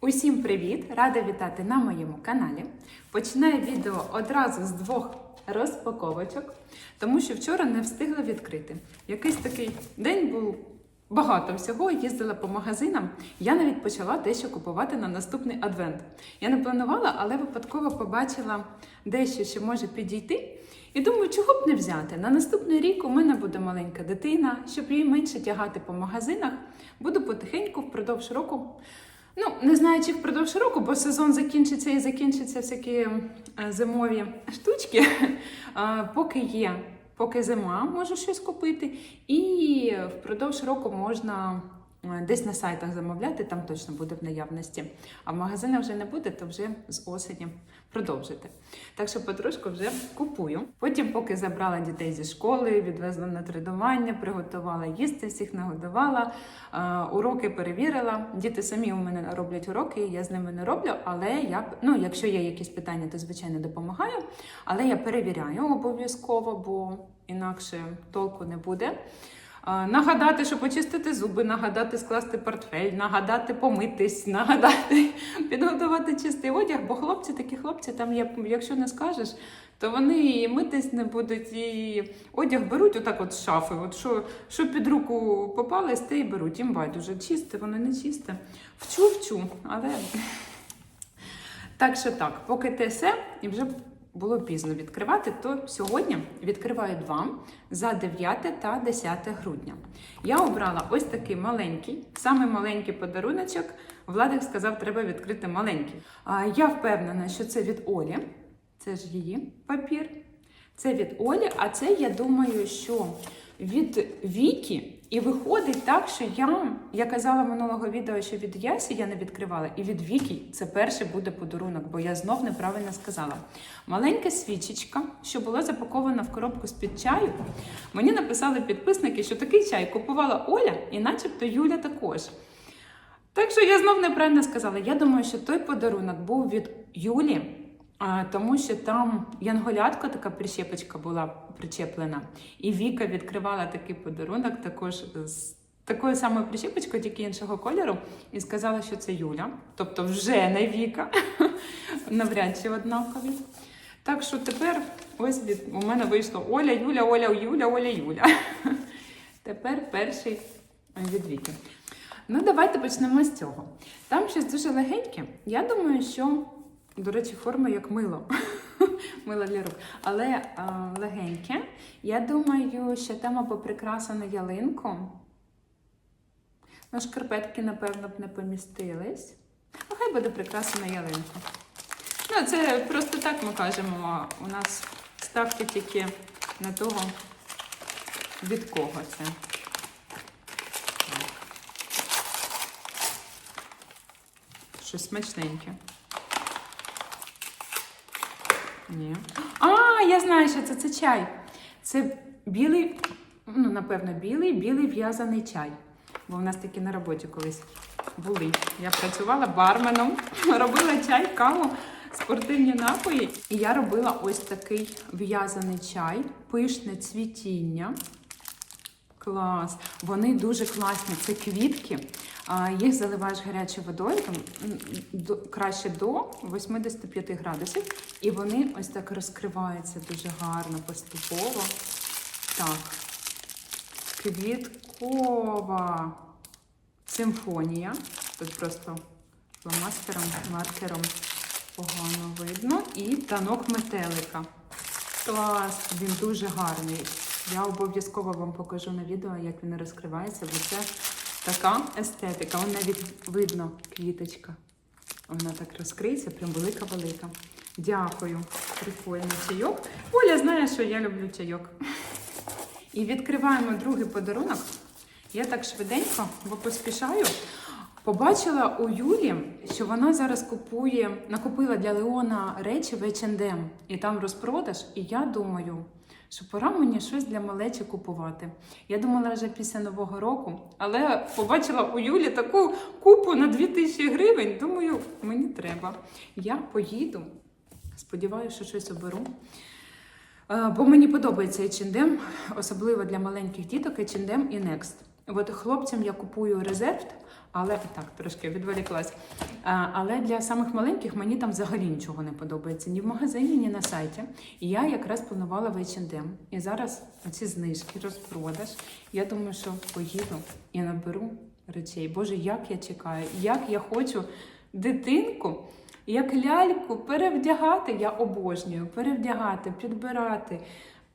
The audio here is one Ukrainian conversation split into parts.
Усім привіт! Рада вітати на моєму каналі. Починаю відео одразу з двох розпаковочок, тому що вчора не встигла відкрити. Якийсь такий день був багато всього, їздила по магазинам. Я навіть почала дещо купувати на наступний адвент. Я не планувала, але випадково побачила дещо, що може підійти. І думаю, чого б не взяти. На наступний рік у мене буде маленька дитина, щоб її менше тягати по магазинах. Буду потихеньку впродовж року. Ну, не знаю, чи впродовж року, бо сезон закінчиться і закінчаться всякі е, зимові штучки. Поки є, поки зима, можу щось купити. І впродовж року можна десь на сайтах замовляти, там точно буде в наявності. А в магазинах вже не буде, то вже з осені продовжити. Так що потрошку вже купую. Потім, поки забрала дітей зі школи, відвезла на тренування, приготувала їсти, всіх нагодувала, е, уроки перевірила. Діти самі у мене роблять уроки, я з ними не роблю, але я, ну, якщо є якісь питання, то звичайно допомагаю. Але я перевіряю обов'язково, бо інакше толку не буде. Нагадати, що почистити зуби, нагадати скласти портфель, нагадати помитись, нагадати підготувати чистий одяг, бо хлопці такі хлопці, там є, якщо не скажеш, то вони і митись не будуть, і одяг беруть отак от з шафи. От що, що під руку попалось, те і беруть. Їм байдуже чисте, воно не чисте. Вчу, вчу, але так що так, поки те все, і вже було пізно відкривати, то сьогодні відкриваю два за 9 та 10 грудня. Я обрала ось такий маленький, самий маленький подаруночок. Владик сказав, треба відкрити маленький. Я впевнена, що це від Олі. Це ж її папір. Це від Олі, а це я думаю, що від Вікі. І виходить так, що я, я казала минулого відео, що від Ясі я не відкривала, і від Вікі це перший буде подарунок, бо я знов неправильно сказала. Маленька свічечка, що була запакована в коробку з-під чаю. Мені написали підписники, що такий чай купувала Оля, і начебто Юля також. Так що я знов неправильно сказала. Я думаю, що той подарунок був від Юлі, тому що там янголятка, така прищепочка була причеплена. І Віка відкривала такий подарунок також з такою самою прищепочкою, тільки іншого кольору, і сказала, що це Юля. Тобто вже не Віка, навряд чи однакові. Так що тепер ось від у мене вийшло Оля, Юля, Оля, Юля, Оля, Юля. Тепер перший від Віки. Ну, давайте почнемо з цього. Там щось дуже легеньке. Я думаю, що, до речі, форма як мило. мило для рук. Але а, легеньке. Я думаю, що там або прикраса на ялинку. Ну, шкарпетки, напевно, б не помістились. Ну, хай буде прикраса на ялинку. Ну, це просто так ми кажемо. У нас ставки тільки на того, від кого це. Щось смачненьке. Ні. А, я знаю, що це це чай. Це білий, ну, напевно, білий, білий в'язаний чай. Бо в нас такі на роботі колись були. Я працювала барменом, робила чай, каву, спортивні напої. І я робила ось такий в'язаний чай, пишне цвітіння. Клас. Вони дуже класні. Це квітки. Їх заливаєш гарячою водою, там краще до 85 градусів. І вони ось так розкриваються дуже гарно, поступово. Так. Квіткова симфонія. Тут просто фломастером, маркером погано видно. І танок метелика. Клас, він дуже гарний. Я обов'язково вам покажу на відео, як він розкривається, бо це така естетика. Вон навіть видно квіточка. Вона так розкриється, прям велика-велика. Дякую. Прикольний чайок. Оля знає, що я люблю чайок. І відкриваємо другий подарунок. Я так швиденько, бо поспішаю. Побачила у Юлі, що вона зараз купує, накупила для Леона речі в H&M, і там розпродаж. І я думаю, що пора мені щось для малечі купувати. Я думала вже після Нового року, але побачила у Юлі таку купу на 2000 гривень. Думаю, мені треба. Я поїду. Сподіваюся, що щось оберу. Е, Бо мені подобається H&M, особливо для маленьких діток H&M і Next. От хлопцям я купую резерв, але так, трошки відволіклась. Але для самих маленьких мені там взагалі нічого не подобається. Ні в магазині, ні на сайті. І я якраз планувала в H&M. І зараз оці знижки, розпродаж. Я думаю, що поїду і наберу речей. Боже, як я чекаю, як я хочу дитинку, як ляльку перевдягати. Я обожнюю перевдягати, підбирати.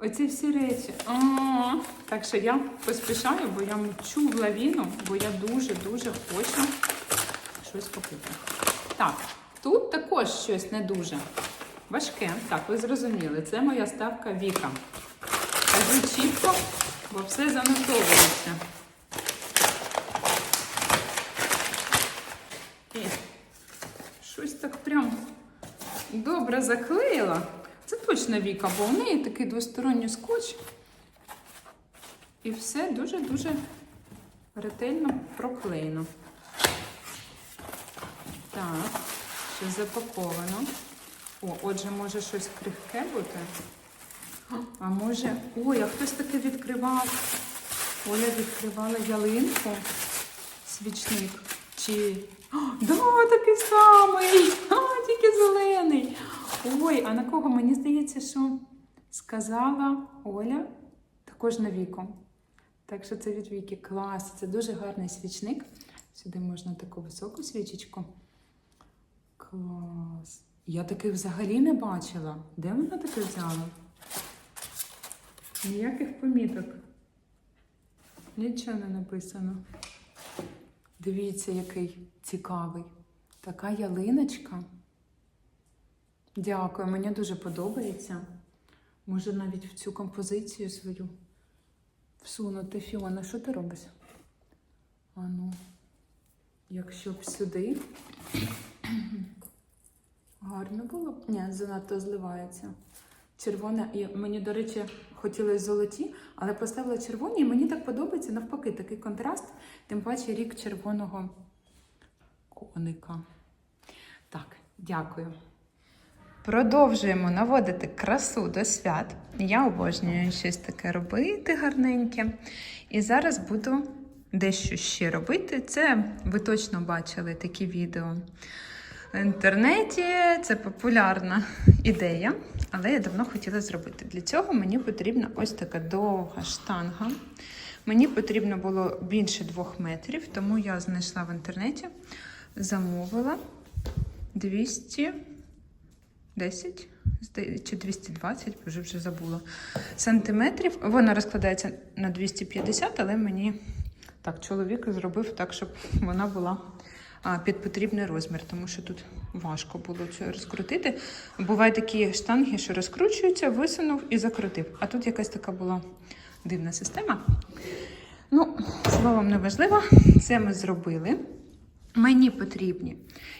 Оці всі речі. А, Так що я поспішаю, бо я мчу в лавіну, бо я дуже-дуже хочу щось купити. Так, тут також щось не дуже важке. Так, ви зрозуміли, це моя ставка Віка. Кажу чітко, бо все занотовується. І щось так прям добре заклеїла. Точно Віка, бо у неї такий двосторонній скотч. І все дуже-дуже ретельно проклеєно. Так, щось запаковано. О, отже, може щось крихке бути. А може. Ой, а хтось таки відкривав. Оля відкривала ялинку, свічник. Чи. О, да, такий самий! А, тільки зелений. Ой, а на кого? Мені здається, що сказала Оля також на віку. Так що це від Віки. Клас, це дуже гарний свічник. Сюди можна таку високу свічечку. Клас. Я таки взагалі не бачила. Де вона таке взяла? Ніяких поміток. Нічого не написано. Дивіться, який цікавий. Така ялиночка. Дякую, мені дуже подобається. Може навіть в цю композицію свою всунути Фіона. Що ти робиш? А ну, якщо б сюди. Гарно було б. Ні, занадто зливається. Червоне, і мені, до речі, хотілося золоті, але поставила червоні, і мені так подобається навпаки такий контраст, тим паче рік червоного коника. Так, дякую. Продовжуємо наводити красу до свят. Я обожнюю щось таке робити гарненьке. І зараз буду дещо ще робити. Це ви точно бачили такі відео в інтернеті. Це популярна ідея, але я давно хотіла зробити. Для цього мені потрібна ось така довга штанга. Мені потрібно було більше двох метрів, тому я знайшла в інтернеті, замовила 200. 10 чи 220, вже вже забула. Сантиметрів. Вона розкладається на 250, але мені так, чоловік зробив так, щоб вона була під потрібний розмір, тому що тут важко було це розкрутити. Бувають такі штанги, що розкручуються, висунув і закрутив. А тут якась така була дивна система. Ну, словом, не важливо, це ми зробили. Мені потрібні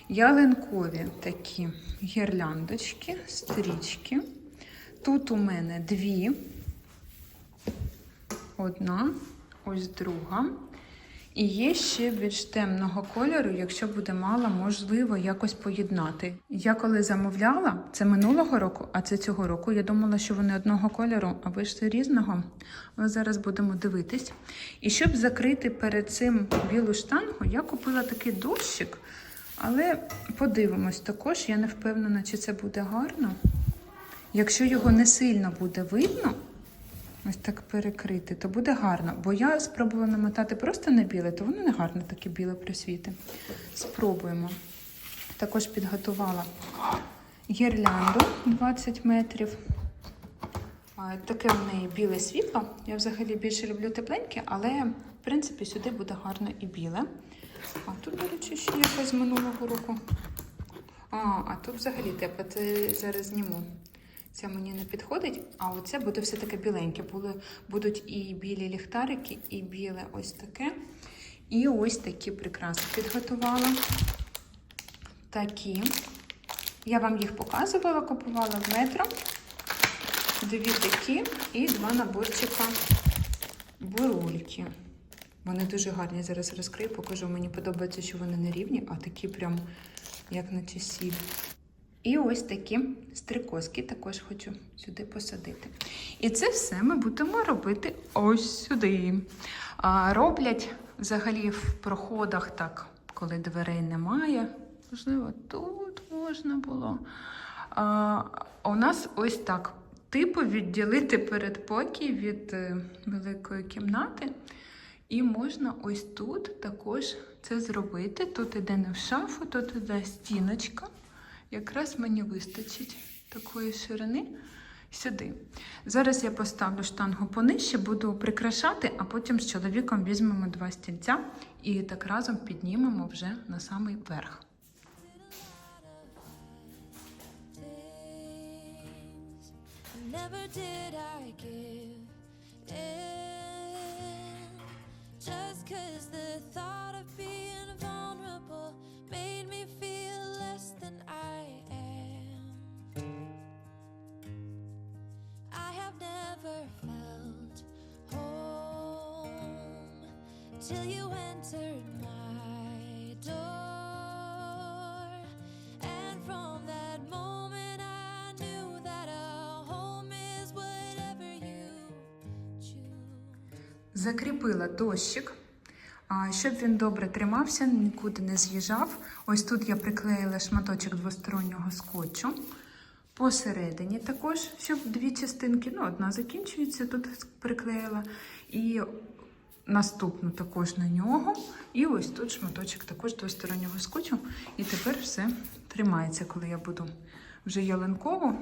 ялинкові такі гірляндочки, стрічки. Тут у мене дві. Одна, ось друга. І є ще більш темного кольору, якщо буде мало, можливо якось поєднати. Я коли замовляла, це минулого року, а це цього року, я думала, що вони одного кольору, а вийшли різного. Але зараз будемо дивитись. І щоб закрити перед цим білу штангу, я купила такий дощик. Але подивимось також, я не впевнена, чи це буде гарно. Якщо його не сильно буде видно, ось так перекрити, то буде гарно. Бо я спробувала намотати просто на біле, то воно не гарно таке біле присвіти. Спробуємо. Також підготувала гірлянду 20 метрів. Таке в неї біле світло. Я взагалі більше люблю тепленьке, але в принципі сюди буде гарно і біле. А тут, до речі, ще якась з минулого року. А, а тут взагалі тепло. Це зараз зніму. Це мені не підходить, а оце буде все таке біленьке. Були, будуть і білі ліхтарики, і біле ось таке. І ось такі прикраси підготувала. Такі. Я вам їх показувала, купувала в метро. Дві такі і два наборчика бурульки. Вони дуже гарні. Зараз розкрию, покажу. Мені подобається, що вони не рівні, а такі прям, як на часі. І ось такі стрикозки також хочу сюди посадити. І це все ми будемо робити ось сюди. А, роблять взагалі в проходах, так, коли дверей немає. Можливо, тут можна було. А, у нас ось так. Типу відділити передпокій від е, великої кімнати. І можна ось тут також це зробити. Тут іде не в шафу, тут іде стіночка. Якраз мені вистачить такої ширини сюди. Зараз я поставлю штангу понижче, буду прикрашати, а потім з чоловіком візьмемо два стільця і так разом піднімемо вже на самий верх. Never did I give in. Just cause the thought of being than I am. I have never felt home till you entered my door. And from that moment, I knew that a home is whatever you choose. Закріпила дощик, а, щоб він добре тримався, нікуди не з'їжджав. Ось тут я приклеїла шматочок двостороннього скотчу. Посередині також, щоб дві частинки, ну, одна закінчується, тут приклеїла. І наступну також на нього. І ось тут шматочок також двостороннього скотчу. І тепер все тримається, коли я буду вже ялинкову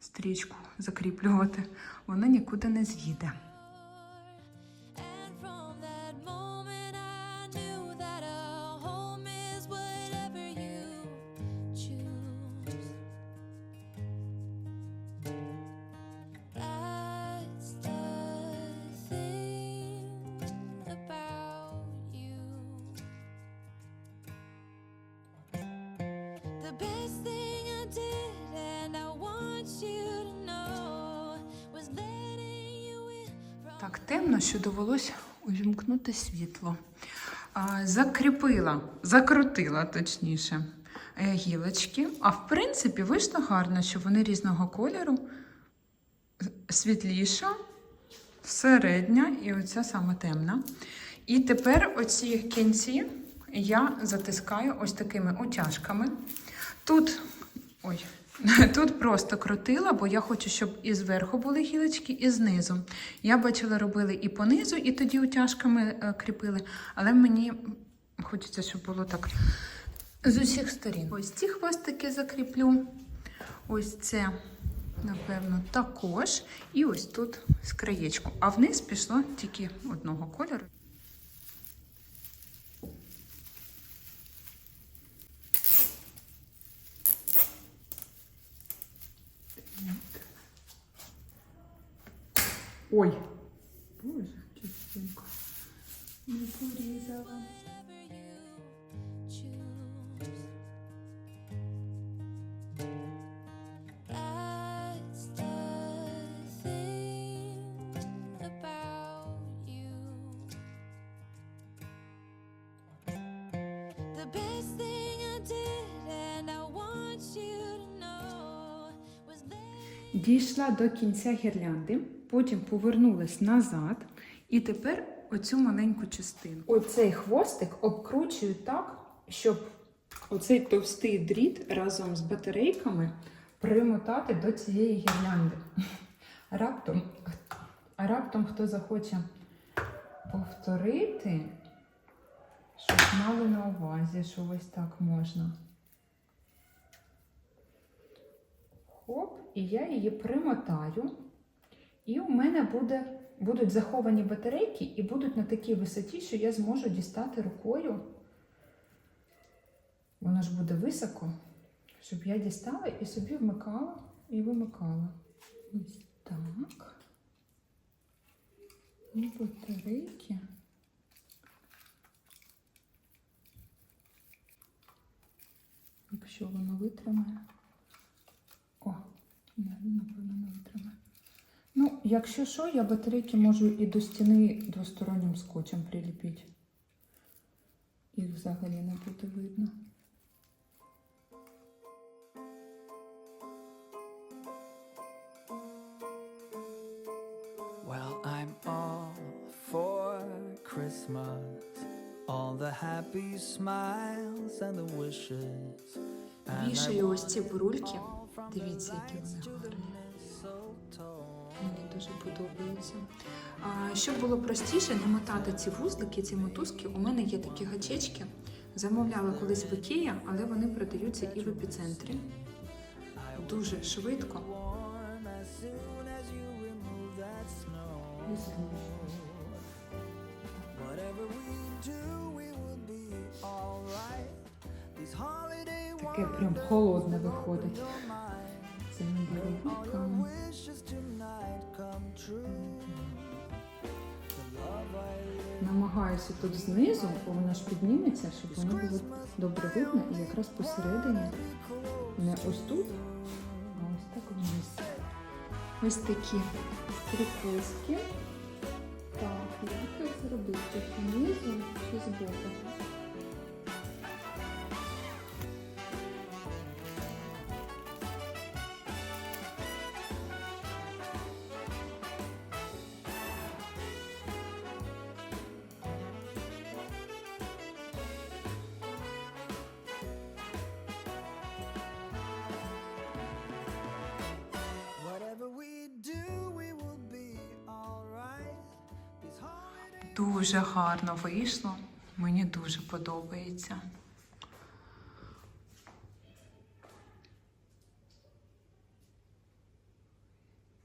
стрічку закріплювати, вона нікуди не з'їде. Так темно, що довелося увімкнути світло. Закріпила, закрутила точніше е, гілочки. А в принципі, вийшло гарно, що вони різного кольору, світліша, середня і оця саме темна. І тепер оці кінці я затискаю ось такими утяжками. Тут, ой, тут просто крутила, бо я хочу, щоб і зверху були гілочки, і знизу. Я бачила, робили і понизу, і тоді утяжками е, кріпили, але мені хочеться, щоб було так з усіх сторін. Ось ці хвостики закріплю. Ось це, напевно, також. І ось тут з краєчку. А вниз пішло тільки одного кольору. Ой. Боже, чистенько. Не порізала. whatever you choose. That's the thing about you. The best thing I did, and I want you to know, was letting Дійшла до кінця гірлянди, потім повернулась назад, і тепер оцю маленьку частину. Оцей хвостик обкручую так, щоб оцей товстий дріт разом з батарейками примотати до цієї гірлянди. Раптом, раптом хто захоче повторити, щоб мали на увазі, що ось так можна. Хоп, і я її примотаю. І у мене буде, будуть заховані батарейки і будуть на такій висоті, що я зможу дістати рукою. Воно ж буде високо, щоб я дістала і собі вмикала і вимикала. Ось так. І батарейки. Якщо воно витримає. Якщо що, я батарейки можу і до стіни двостороннім скотчем приліпити. Їх взагалі не буде видно. Well, I'm all for Christmas, all the happy smiles and the wishes. Вішаю ось ці бурульки. Дивіться, які вони гарні. Дуже подобаються. А, щоб було простіше не мотати ці вузлики, ці мотузки, у мене є такі гачечки. Замовляла колись в Ікея, але вони продаються і в епіцентрі. Дуже швидко. Таке прям холодне виходить. your mind. Намагаюся тут знизу, бо воно ж підніметься, щоб воно було добре видно і якраз посередині. Не ось тут, а ось так вниз. Ось такі прикоски. Так, їх зробити? Знизу чи збоку? Дуже гарно вийшло. Мені дуже подобається.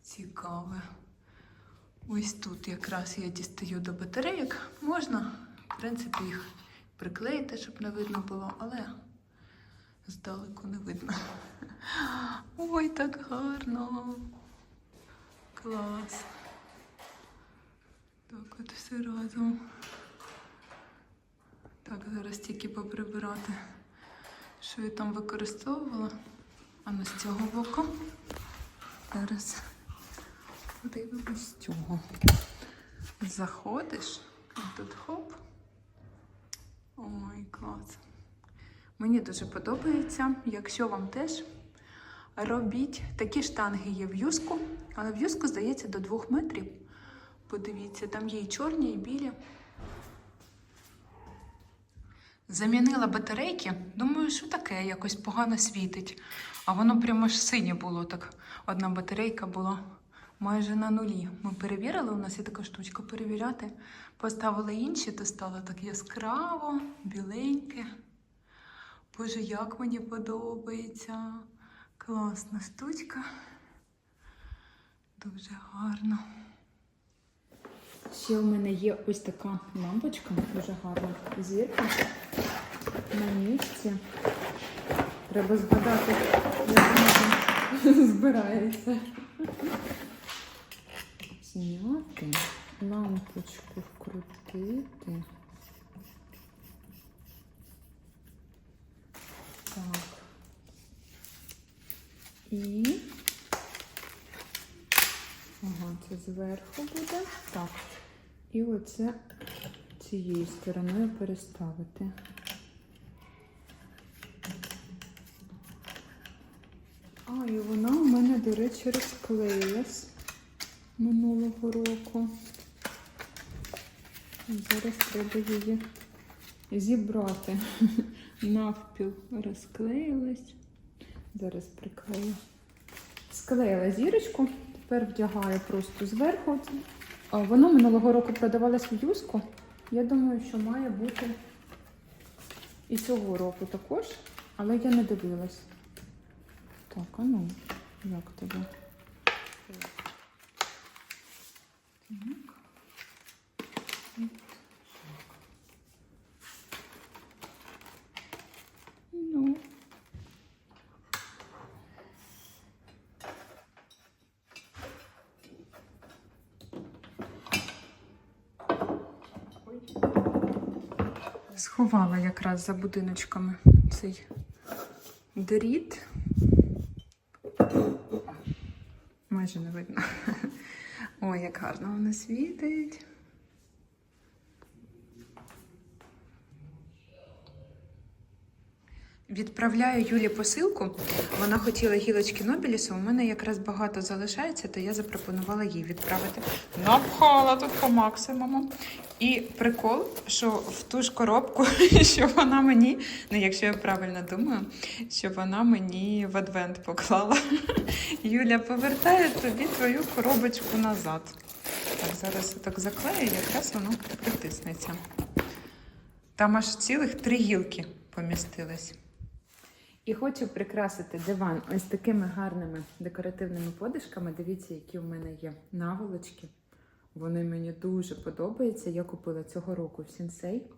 Цікаве. Ось тут якраз я дістаю до батарейок. Можна, в принципі, їх приклеїти, щоб не видно було, але здалеку не видно. Ой, так гарно. Клас. От все разом. Так, зараз тільки поприбирати, що я там використовувала. А ну з цього боку. Зараз подивимось з цього. Заходиш, і тут хоп. Ой, клас. Мені дуже подобається. Якщо вам теж робіть такі штанги є в юску, але в юску, здається, до 2 метрів. Подивіться, там є і чорні, і білі. Замінила батарейки. Думаю, що таке якось погано світить. А воно прямо ж синє було так. Одна батарейка була майже на нулі. Ми перевірили, у нас є така штучка перевіряти. Поставили інші, то стало так яскраво, біленьке. Боже, як мені подобається. Класна штучка. Дуже гарно. Ще у мене є ось така лампочка, дуже гарна зірка на місці. Треба згадати, як вона збирається. Зняти, лампочку вкрутити. Так. І Ага, це зверху буде. Так. І оце цією стороною переставити. А, і вона у мене, до речі, розклеїлась минулого року. Зараз треба її зібрати. Навпіл розклеїлась. Зараз приклею. Склеїла зірочку, тепер вдягаю просто зверху. Воно минулого року продавалось в юску. Я думаю, що має бути і цього року також, але я не дивилась. Так, а ну, як тебе? Так. І так. Ну. Сховала якраз за будиночками цей дріт. Майже не видно. Ой, як гарно воно світить. Відправляю Юлі посилку. Вона хотіла гілочки Нобілісу. У мене якраз багато залишається, то я запропонувала їй відправити. Напхала тут по максимуму. І прикол, що в ту ж коробку, що вона мені, ну якщо я правильно думаю, що вона мені в адвент поклала. Юля, повертаю тобі твою коробочку назад. Так, зараз я так заклею, якраз воно притиснеться. Там аж цілих три гілки помістились. І хочу прикрасити диван ось такими гарними декоративними подушками. Дивіться, які в мене є наволочки. Вони мені дуже подобаються. Я купила цього року в сінсей.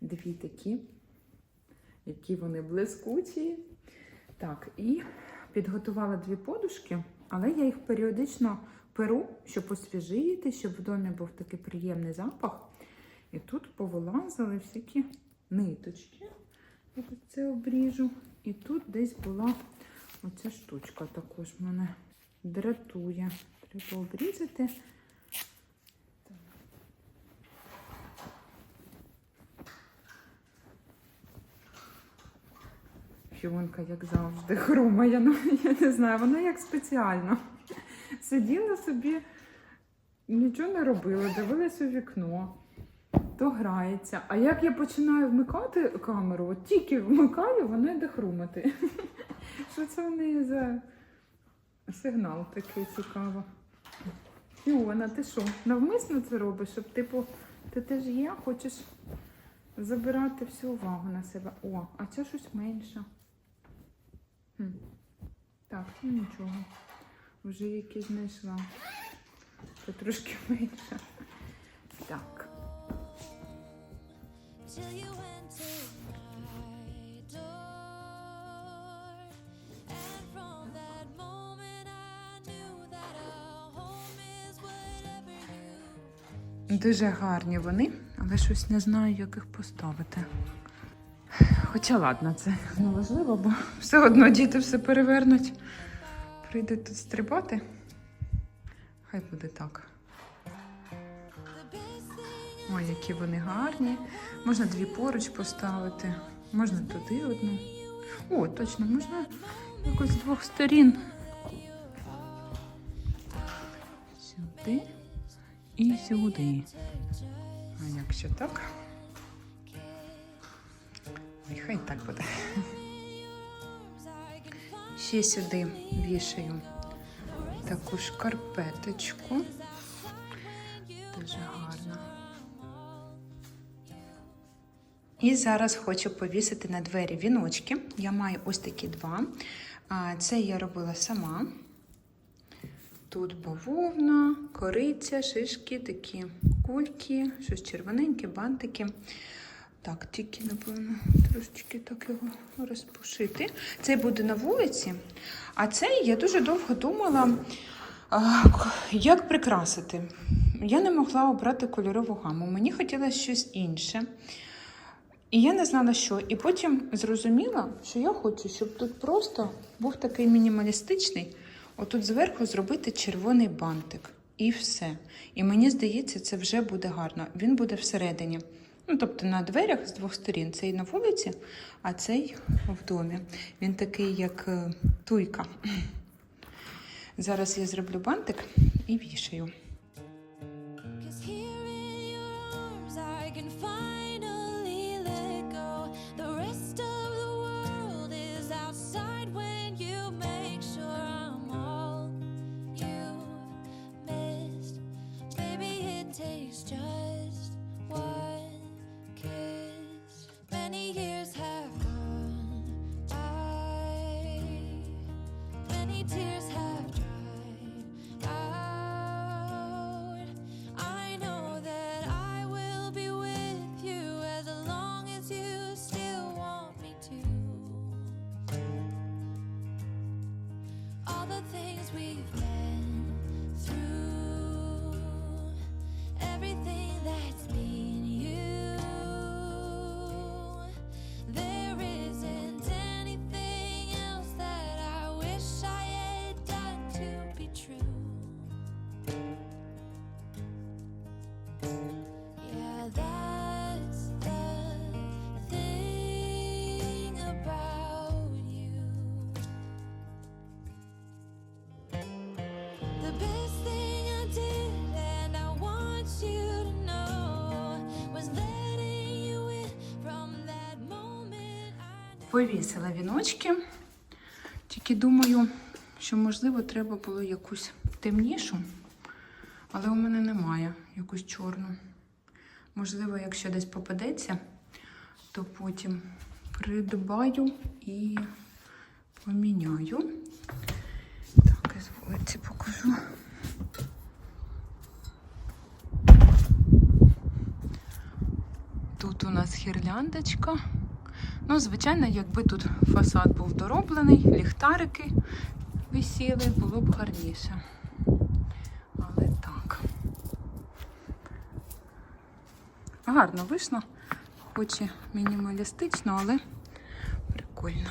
Дві такі, які вони блискучі. Так, і підготувала дві подушки, але я їх періодично перу, щоб освіжити, щоб в домі був такий приємний запах. І тут повилазили всякі ниточки. Я це обріжу. І тут десь була оця штучка також мене дратує. Треба обрізати. Фіонка, як завжди, хрумає. Ну, я не знаю, вона як спеціально. Сиділа собі, нічого не робила, дивилась у вікно, то грається. А як я починаю вмикати камеру, от тільки вмикаю, вона йде хрумати. Що це в неї за сигнал такий цікавий? Фіона, ти що, навмисно це робиш, щоб типу, ти теж є, хочеш забирати всю увагу на себе. О, а це щось менше. Хм. Так, ну нічого. Вже які знайшла. Це трошки менше. Так. Дуже гарні вони, але щось не знаю, як їх поставити. Хоча ладно, це не важливо, бо все одно діти все перевернуть. Прийде тут стрибати. Хай буде так. Ой, які вони гарні. Можна дві поруч поставити, можна туди одну. О, точно, можна якось з двох сторін. Сюди і сюди. А якщо так? Ой, хай так буде. Ще сюди вішаю таку шкарпеточку. Дуже гарно. І зараз хочу повісити на двері віночки. Я маю ось такі два. Це я робила сама. Тут бавовна, кориця, шишки, такі кульки, щось червоненьке, бантики. Так, тільки, напевно, трошечки так його розпушити. Цей буде на вулиці, а цей я дуже довго думала, як прикрасити. Я не могла обрати кольорову гаму. Мені хотілося щось інше. І я не знала, що. І потім зрозуміла, що я хочу, щоб тут просто був такий мінімалістичний. Отут зверху зробити червоний бантик. І все. І мені здається, це вже буде гарно. Він буде всередині. Ну, тобто на дверях з двох сторін. Цей на вулиці, а цей в домі. Він такий, як е, туйка. Зараз я зроблю бантик і вішаю. Повісила віночки. Тільки думаю, що можливо треба було якусь темнішу, але у мене немає якусь чорну. Можливо, якщо десь попадеться, то потім придбаю і поміняю. Так, із вулиці покажу. Тут у нас хірляндочка. Ну, звичайно, якби тут фасад був дороблений, ліхтарики висіли, було б гарніше. Але так. Гарно вийшло, хоч і мінімалістично, але прикольно.